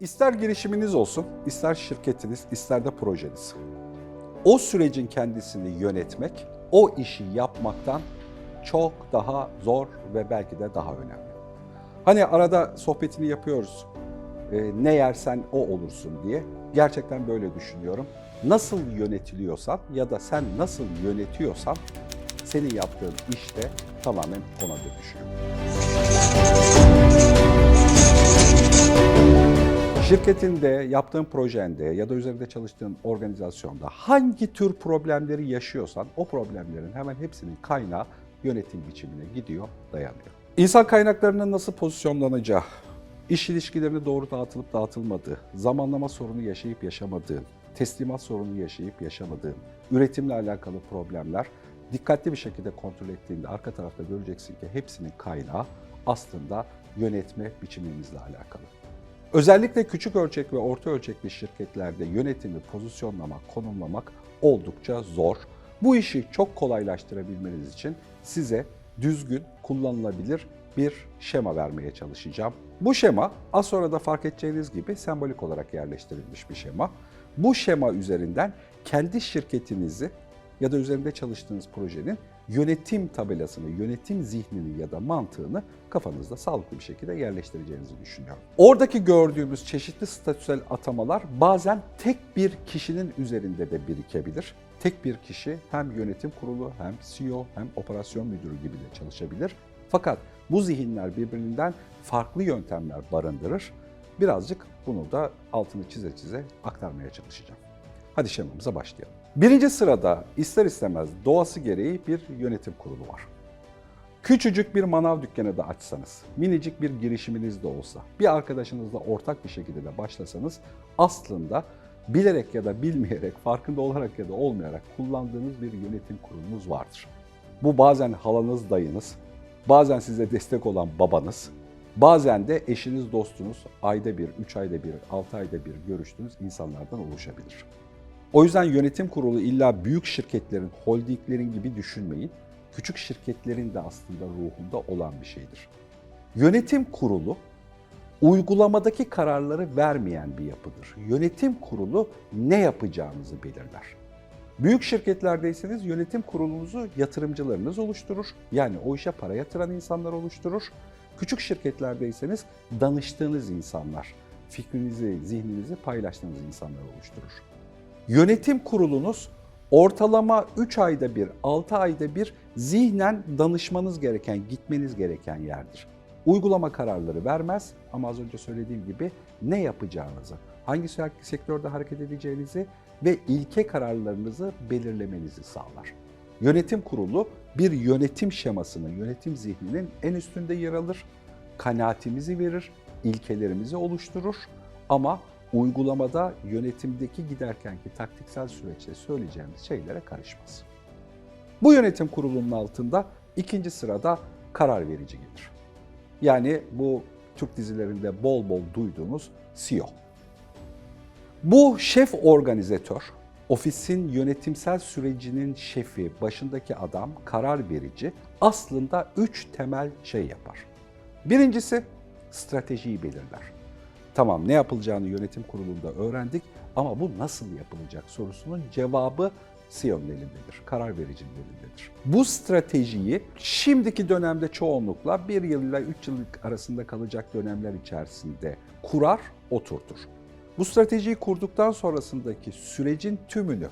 İster girişiminiz olsun, ister şirketiniz, ister de projeniz. O sürecin kendisini yönetmek, o işi yapmaktan çok daha zor ve belki de daha önemli. Hani arada sohbetini yapıyoruz. e, ne yersen o olursun diye. Gerçekten böyle düşünüyorum. Nasıl yönetiliyorsan ya da sen nasıl yönetiyorsan senin yaptığın işte tamamen ona dönüşüyor. Şirketinde, yaptığın projende ya da üzerinde çalıştığın organizasyonda hangi tür problemleri yaşıyorsan o problemlerin hemen hepsinin kaynağı yönetim biçimine gidiyor, dayanıyor. İnsan kaynaklarının nasıl pozisyonlanacağı, iş ilişkilerini doğru dağıtılıp dağıtılmadığı, zamanlama sorunu yaşayıp yaşamadığın, teslimat sorunu yaşayıp yaşamadığın, üretimle alakalı problemler dikkatli bir şekilde kontrol ettiğinde arka tarafta göreceksin ki hepsinin kaynağı aslında yönetme biçimimizle alakalı. Özellikle küçük ölçek ve orta ölçekli şirketlerde yönetimi pozisyonlamak, konumlamak oldukça zor. Bu işi çok kolaylaştırabilmeniz için size düzgün, kullanılabilir bir şema vermeye çalışacağım. Bu şema az sonra da fark edeceğiniz gibi sembolik olarak yerleştirilmiş bir şema. Bu şema üzerinden kendi şirketinizi ya da üzerinde çalıştığınız projenin yönetim tabelasını, yönetim zihnini ya da mantığını kafanızda sağlıklı bir şekilde yerleştireceğinizi düşünüyorum. Oradaki gördüğümüz çeşitli statüsel atamalar bazen tek bir kişinin üzerinde de birikebilir. Tek bir kişi hem yönetim kurulu hem CEO hem operasyon müdürü gibi de çalışabilir. Fakat bu zihinler birbirinden farklı yöntemler barındırır. Birazcık bunu da altını çize çize aktarmaya çalışacağım. Hadi şemamıza başlayalım. Birinci sırada ister istemez doğası gereği bir yönetim kurulu var. Küçücük bir manav dükkanı da açsanız, minicik bir girişiminiz de olsa, bir arkadaşınızla ortak bir şekilde de başlasanız aslında bilerek ya da bilmeyerek, farkında olarak ya da olmayarak kullandığınız bir yönetim kurulunuz vardır. Bu bazen halanız, dayınız, bazen size destek olan babanız, bazen de eşiniz, dostunuz ayda bir, üç ayda bir, altı ayda bir görüştüğünüz insanlardan oluşabilir. O yüzden yönetim kurulu illa büyük şirketlerin, holdinglerin gibi düşünmeyin. Küçük şirketlerin de aslında ruhunda olan bir şeydir. Yönetim kurulu uygulamadaki kararları vermeyen bir yapıdır. Yönetim kurulu ne yapacağınızı belirler. Büyük şirketlerdeyseniz yönetim kurulunuzu yatırımcılarınız oluşturur. Yani o işe para yatıran insanlar oluşturur. Küçük şirketlerdeyseniz danıştığınız insanlar, fikrinizi, zihninizi paylaştığınız insanlar oluşturur. Yönetim kurulunuz ortalama 3 ayda bir, 6 ayda bir zihnen danışmanız gereken, gitmeniz gereken yerdir. Uygulama kararları vermez ama az önce söylediğim gibi ne yapacağınızı, hangi sektörde hareket edeceğinizi ve ilke kararlarınızı belirlemenizi sağlar. Yönetim kurulu bir yönetim şemasının, yönetim zihninin en üstünde yer alır, kanaatimizi verir, ilkelerimizi oluşturur ama uygulamada yönetimdeki giderkenki taktiksel süreçte söyleyeceğimiz şeylere karışmaz. Bu yönetim kurulunun altında ikinci sırada karar verici gelir. Yani bu Türk dizilerinde bol bol duyduğumuz CEO. Bu şef organizatör, ofisin yönetimsel sürecinin şefi, başındaki adam, karar verici aslında üç temel şey yapar. Birincisi stratejiyi belirler. Tamam ne yapılacağını yönetim kurulunda öğrendik ama bu nasıl yapılacak sorusunun cevabı CEO'nun elindedir, karar vericinin elindedir. Bu stratejiyi şimdiki dönemde çoğunlukla bir yıl ile üç yıllık arasında kalacak dönemler içerisinde kurar, oturtur. Bu stratejiyi kurduktan sonrasındaki sürecin tümünü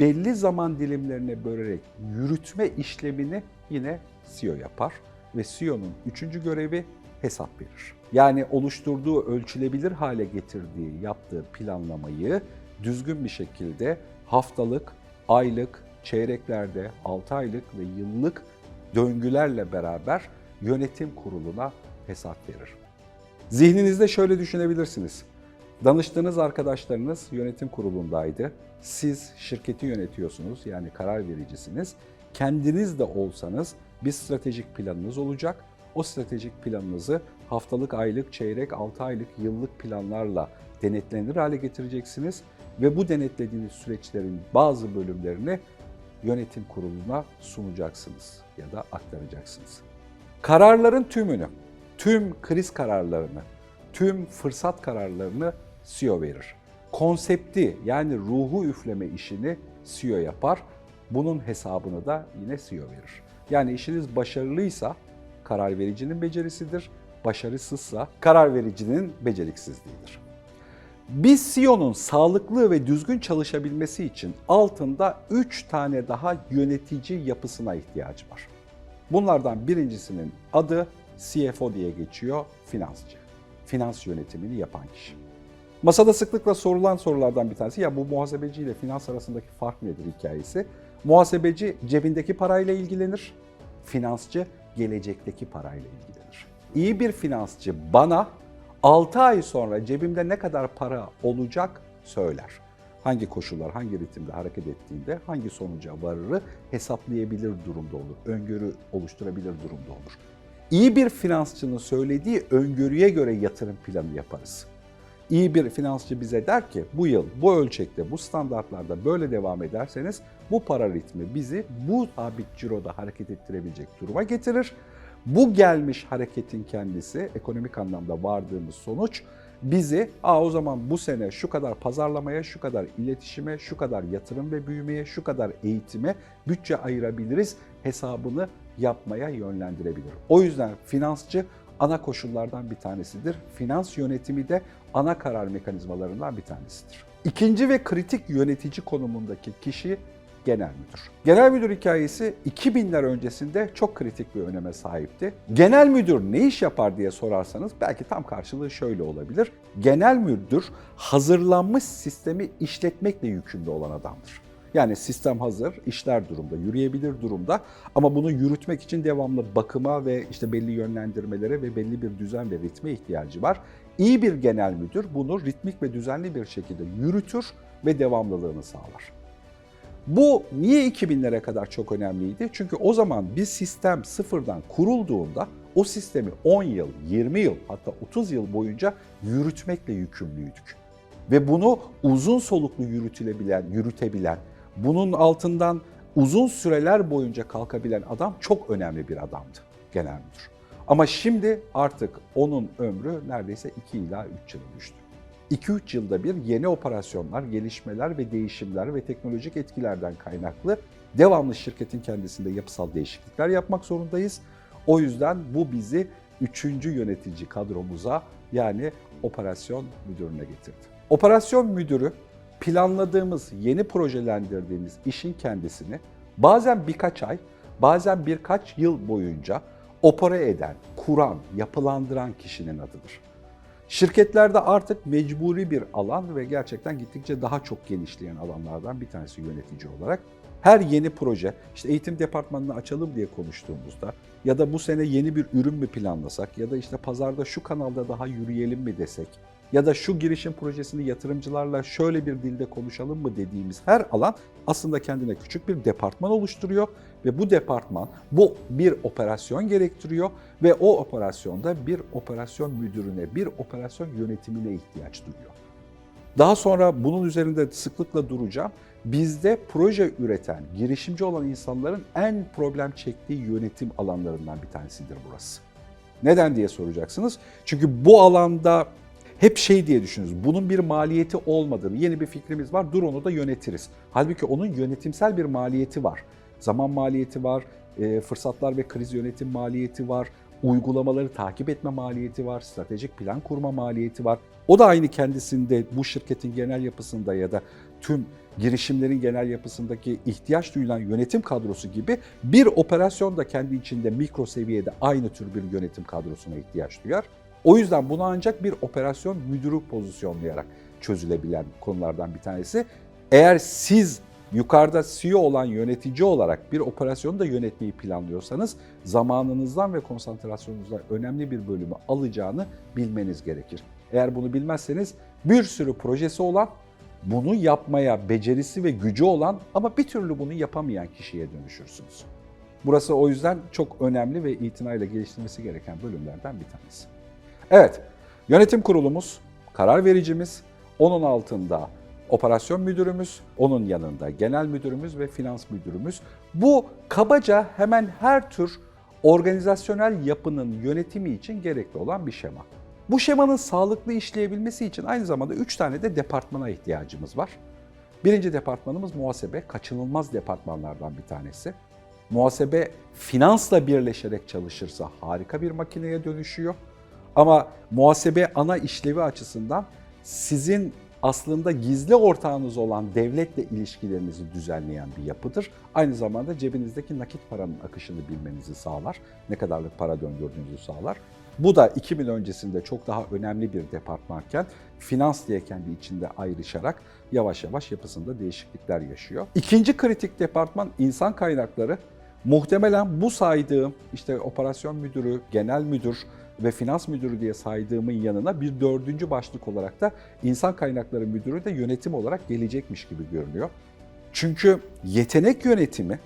belli zaman dilimlerine bölerek yürütme işlemini yine CEO yapar ve CEO'nun üçüncü görevi hesap verir. Yani oluşturduğu ölçülebilir hale getirdiği, yaptığı planlamayı düzgün bir şekilde haftalık, aylık, çeyreklerde, 6 aylık ve yıllık döngülerle beraber yönetim kuruluna hesap verir. Zihninizde şöyle düşünebilirsiniz. Danıştığınız arkadaşlarınız yönetim kurulundaydı. Siz şirketi yönetiyorsunuz yani karar vericisiniz. Kendiniz de olsanız bir stratejik planınız olacak. O stratejik planınızı haftalık, aylık, çeyrek, 6 aylık, yıllık planlarla denetlenir hale getireceksiniz ve bu denetlediğiniz süreçlerin bazı bölümlerini yönetim kuruluna sunacaksınız ya da aktaracaksınız. Kararların tümünü, tüm kriz kararlarını, tüm fırsat kararlarını CEO verir. Konsepti yani ruhu üfleme işini CEO yapar. Bunun hesabını da yine CEO verir. Yani işiniz başarılıysa karar vericinin becerisidir, başarısızsa karar vericinin beceriksizliğidir. Bir CEO'nun sağlıklı ve düzgün çalışabilmesi için altında 3 tane daha yönetici yapısına ihtiyacı var. Bunlardan birincisinin adı CFO diye geçiyor, finansçı. Finans yönetimini yapan kişi. Masada sıklıkla sorulan sorulardan bir tanesi ya bu muhasebeci ile finans arasındaki fark nedir hikayesi? Muhasebeci cebindeki parayla ilgilenir, finansçı gelecekteki parayla ilgilenir. İyi bir finansçı bana 6 ay sonra cebimde ne kadar para olacak söyler. Hangi koşullar, hangi ritimde hareket ettiğinde hangi sonuca varırı hesaplayabilir durumda olur, öngörü oluşturabilir durumda olur. İyi bir finansçının söylediği öngörüye göre yatırım planı yaparız. İyi bir finansçı bize der ki bu yıl bu ölçekte, bu standartlarda böyle devam ederseniz bu para ritmi bizi bu sabit ciroda hareket ettirebilecek duruma getirir. Bu gelmiş hareketin kendisi ekonomik anlamda vardığımız sonuç bizi Aa, o zaman bu sene şu kadar pazarlamaya, şu kadar iletişime, şu kadar yatırım ve büyümeye, şu kadar eğitime bütçe ayırabiliriz hesabını yapmaya yönlendirebilir. O yüzden finansçı ana koşullardan bir tanesidir. Finans yönetimi de ana karar mekanizmalarından bir tanesidir. İkinci ve kritik yönetici konumundaki kişi genel müdür. Genel müdür hikayesi 2000'ler öncesinde çok kritik bir öneme sahipti. Genel müdür ne iş yapar diye sorarsanız belki tam karşılığı şöyle olabilir. Genel müdür hazırlanmış sistemi işletmekle yükümlü olan adamdır. Yani sistem hazır, işler durumda, yürüyebilir durumda ama bunu yürütmek için devamlı bakıma ve işte belli yönlendirmelere ve belli bir düzen ve ritme ihtiyacı var. İyi bir genel müdür bunu ritmik ve düzenli bir şekilde yürütür ve devamlılığını sağlar. Bu niye 2000'lere kadar çok önemliydi? Çünkü o zaman bir sistem sıfırdan kurulduğunda o sistemi 10 yıl, 20 yıl hatta 30 yıl boyunca yürütmekle yükümlüydük. Ve bunu uzun soluklu yürütülebilen, yürütebilen, bunun altından uzun süreler boyunca kalkabilen adam çok önemli bir adamdı genel müdür. Ama şimdi artık onun ömrü neredeyse 2 ila 3 yıla düştü. 2-3 yılda bir yeni operasyonlar, gelişmeler ve değişimler ve teknolojik etkilerden kaynaklı devamlı şirketin kendisinde yapısal değişiklikler yapmak zorundayız. O yüzden bu bizi 3. yönetici kadromuza yani operasyon müdürüne getirdi. Operasyon müdürü planladığımız, yeni projelendirdiğimiz işin kendisini bazen birkaç ay, bazen birkaç yıl boyunca opere eden, kuran, yapılandıran kişinin adıdır. Şirketlerde artık mecburi bir alan ve gerçekten gittikçe daha çok genişleyen alanlardan bir tanesi yönetici olarak. Her yeni proje, işte eğitim departmanını açalım diye konuştuğumuzda ya da bu sene yeni bir ürün mü planlasak ya da işte pazarda şu kanalda daha yürüyelim mi desek ya da şu girişim projesini yatırımcılarla şöyle bir dilde konuşalım mı dediğimiz her alan aslında kendine küçük bir departman oluşturuyor ve bu departman bu bir operasyon gerektiriyor ve o operasyonda bir operasyon müdürüne, bir operasyon yönetimine ihtiyaç duyuyor. Daha sonra bunun üzerinde sıklıkla duracağım. Bizde proje üreten, girişimci olan insanların en problem çektiği yönetim alanlarından bir tanesidir burası. Neden diye soracaksınız. Çünkü bu alanda hep şey diye düşünürüz. Bunun bir maliyeti olmadığını, yeni bir fikrimiz var, dur onu da yönetiriz. Halbuki onun yönetimsel bir maliyeti var. Zaman maliyeti var, e, fırsatlar ve kriz yönetim maliyeti var, uygulamaları takip etme maliyeti var, stratejik plan kurma maliyeti var. O da aynı kendisinde bu şirketin genel yapısında ya da tüm girişimlerin genel yapısındaki ihtiyaç duyulan yönetim kadrosu gibi bir operasyon da kendi içinde mikro seviyede aynı tür bir yönetim kadrosuna ihtiyaç duyar. O yüzden bunu ancak bir operasyon müdürü pozisyonlayarak çözülebilen konulardan bir tanesi. Eğer siz yukarıda CEO olan yönetici olarak bir operasyonu da yönetmeyi planlıyorsanız zamanınızdan ve konsantrasyonunuzdan önemli bir bölümü alacağını bilmeniz gerekir. Eğer bunu bilmezseniz bir sürü projesi olan, bunu yapmaya becerisi ve gücü olan ama bir türlü bunu yapamayan kişiye dönüşürsünüz. Burası o yüzden çok önemli ve itinayla geliştirmesi gereken bölümlerden bir tanesi. Evet, yönetim kurulumuz, karar vericimiz, onun altında operasyon müdürümüz, onun yanında genel müdürümüz ve finans müdürümüz. Bu kabaca hemen her tür organizasyonel yapının yönetimi için gerekli olan bir şema. Bu şemanın sağlıklı işleyebilmesi için aynı zamanda 3 tane de departmana ihtiyacımız var. Birinci departmanımız muhasebe, kaçınılmaz departmanlardan bir tanesi. Muhasebe finansla birleşerek çalışırsa harika bir makineye dönüşüyor. Ama muhasebe ana işlevi açısından sizin aslında gizli ortağınız olan devletle ilişkilerinizi düzenleyen bir yapıdır. Aynı zamanda cebinizdeki nakit paranın akışını bilmenizi sağlar. Ne kadarlık para döndürdüğünüzü sağlar. Bu da 2000 öncesinde çok daha önemli bir departmanken finans diye kendi içinde ayrışarak yavaş yavaş yapısında değişiklikler yaşıyor. İkinci kritik departman insan kaynakları. Muhtemelen bu saydığım işte operasyon müdürü, genel müdür ve finans müdürü diye saydığımın yanına bir dördüncü başlık olarak da insan kaynakları müdürü de yönetim olarak gelecekmiş gibi görünüyor. Çünkü yetenek yönetimi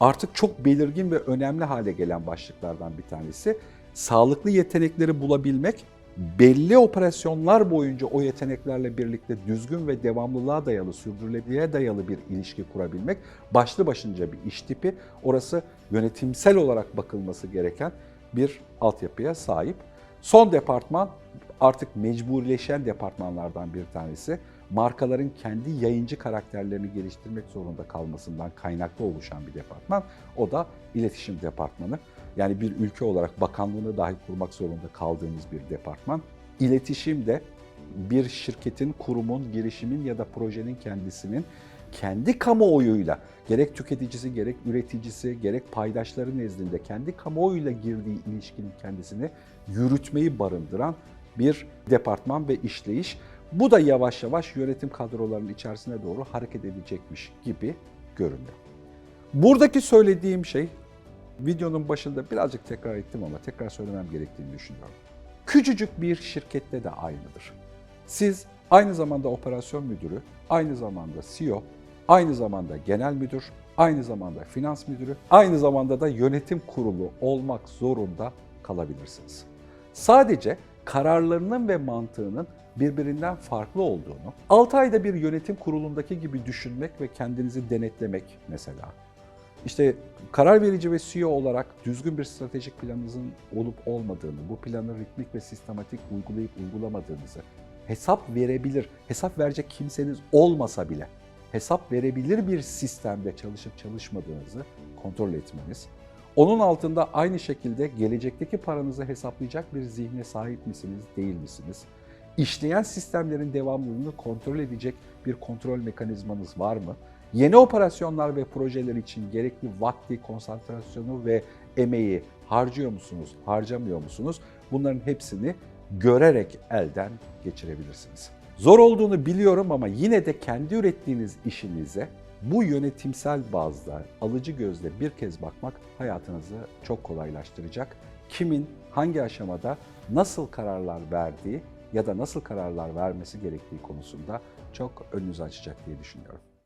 artık çok belirgin ve önemli hale gelen başlıklardan bir tanesi. Sağlıklı yetenekleri bulabilmek, belli operasyonlar boyunca o yeteneklerle birlikte düzgün ve devamlılığa dayalı, sürdürülebilirliğe dayalı bir ilişki kurabilmek başlı başınca bir iş tipi. Orası yönetimsel olarak bakılması gereken bir altyapıya sahip. Son departman artık mecburileşen departmanlardan bir tanesi. Markaların kendi yayıncı karakterlerini geliştirmek zorunda kalmasından kaynaklı oluşan bir departman. O da iletişim departmanı. Yani bir ülke olarak bakanlığını dahi kurmak zorunda kaldığımız bir departman. İletişim de bir şirketin, kurumun, girişimin ya da projenin kendisinin kendi kamuoyuyla gerek tüketicisi, gerek üreticisi, gerek paydaşları nezdinde kendi kamuoyuyla girdiği ilişkinin kendisini yürütmeyi barındıran bir departman ve işleyiş. Bu da yavaş yavaş yönetim kadrolarının içerisine doğru hareket edecekmiş gibi görünüyor. Buradaki söylediğim şey videonun başında birazcık tekrar ettim ama tekrar söylemem gerektiğini düşünüyorum. Küçücük bir şirkette de aynıdır. Siz aynı zamanda operasyon müdürü, aynı zamanda CEO, aynı zamanda genel müdür, aynı zamanda finans müdürü, aynı zamanda da yönetim kurulu olmak zorunda kalabilirsiniz. Sadece kararlarının ve mantığının birbirinden farklı olduğunu, 6 ayda bir yönetim kurulundaki gibi düşünmek ve kendinizi denetlemek mesela. İşte karar verici ve CEO olarak düzgün bir stratejik planınızın olup olmadığını, bu planı ritmik ve sistematik uygulayıp uygulamadığınızı, hesap verebilir, hesap verecek kimseniz olmasa bile hesap verebilir bir sistemde çalışıp çalışmadığınızı kontrol etmeniz. Onun altında aynı şekilde gelecekteki paranızı hesaplayacak bir zihne sahip misiniz, değil misiniz? İşleyen sistemlerin devamlılığını kontrol edecek bir kontrol mekanizmanız var mı? Yeni operasyonlar ve projeler için gerekli vakti, konsantrasyonu ve emeği harcıyor musunuz, harcamıyor musunuz? Bunların hepsini görerek elden geçirebilirsiniz. Zor olduğunu biliyorum ama yine de kendi ürettiğiniz işinize bu yönetimsel bazda alıcı gözle bir kez bakmak hayatınızı çok kolaylaştıracak. Kimin hangi aşamada nasıl kararlar verdiği ya da nasıl kararlar vermesi gerektiği konusunda çok önünüzü açacak diye düşünüyorum.